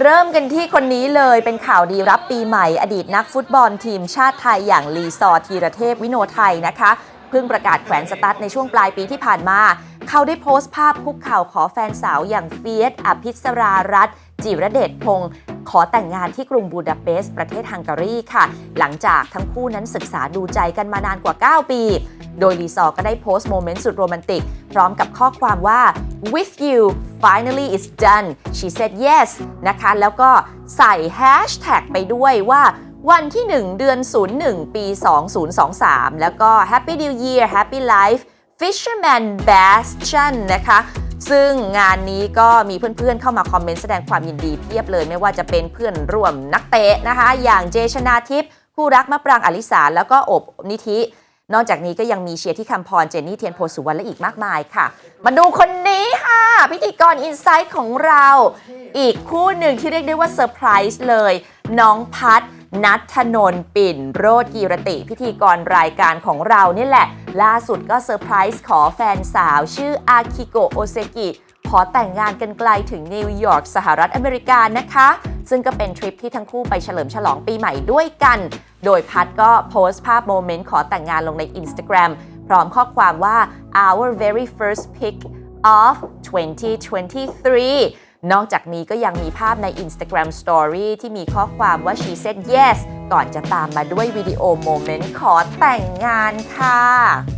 เริ่มกันที่คนนี้เลยเป็นข่าวดีรับปีใหม่ อดีตนักฟุตบอลทีมชาติไทยอย่างลีซอร์ธีรเทพวิโนไทยนะคะเพิ่งประกาศแขวนสตั๊ดในช่วงปลายปีที่ผ่านมา เขาได้โพสต์ภาพคุกเข่าขอแฟนสาวอย่างเฟียสอภิสรารัตจิรเดชพงศ์ขอแต่งงานที่กรุงบูดาเปสต์ประเทศฮังการีค่ะ หลังจากทั้งคู่นั้นศึกษาดูใจกันมานานกว่า 9 ปี โดยลีซอก็ได้โพสต์โมเมนต์สุดโรแมนติก พร้อมกับข้อความว่า with you finally it's done she said yes นะคะ แล้วก็ใส่แฮชแท็กไปด้วยว่าวันที่ 1 เดือน 01 ปี 2023 แล้วก็ Happy New Year Happy Life Fisherman Bastion นะคะ ซึ่งงานนี้ก็มีเพื่อนๆเข้ามาคอมเมนต์แสดงความยินดีเพียบเลย ไม่ว่าจะเป็นเพื่อนร่วมนักเตะนะคะ อย่างเจชนาทิพย์คู่รักมะปรางอลิสาแล้วก็อบนิธิ นอกจากนี้ก็ยังมีเชียร์ที่คำพร เจนนี่เทียนโพสุวรรณและอีกมากมายค่ะ มาดูคนนี้ค่ะ พิธีกรอินไซต์ของเรา อีกคู่หนึ่งที่เรียกได้ว่าเซอร์ไพรส์เลย น้องพัฒนัทธนนท์ปิ่น โรดกีรติ พิธีกรรายการของเรานี่แหละ ล่าสุดก็เซอร์ไพรส์ขอแฟนสาวชื่ออาคิโกโอเซกิ ขอแต่งงานกันไกลถึงนิวยอร์กสหรัฐอเมริกานะคะ ซึ่งก็เป็นทริปที่ทั้งคู่ไปเฉลิมฉลองปีใหม่ด้วยกัน โดยพัดก็โพสต์ภาพโมเมนต์ขอแต่งงานลงใน Instagram พร้อมข้อความว่า our very first pic of 2023นอกจากนี้ก็ยังมีภาพใน Instagram Story ที่มีข้อความว่า she said yes ก่อนจะตามมาด้วยวิดีโอโมเมนต์ขอแต่งงานค่ะ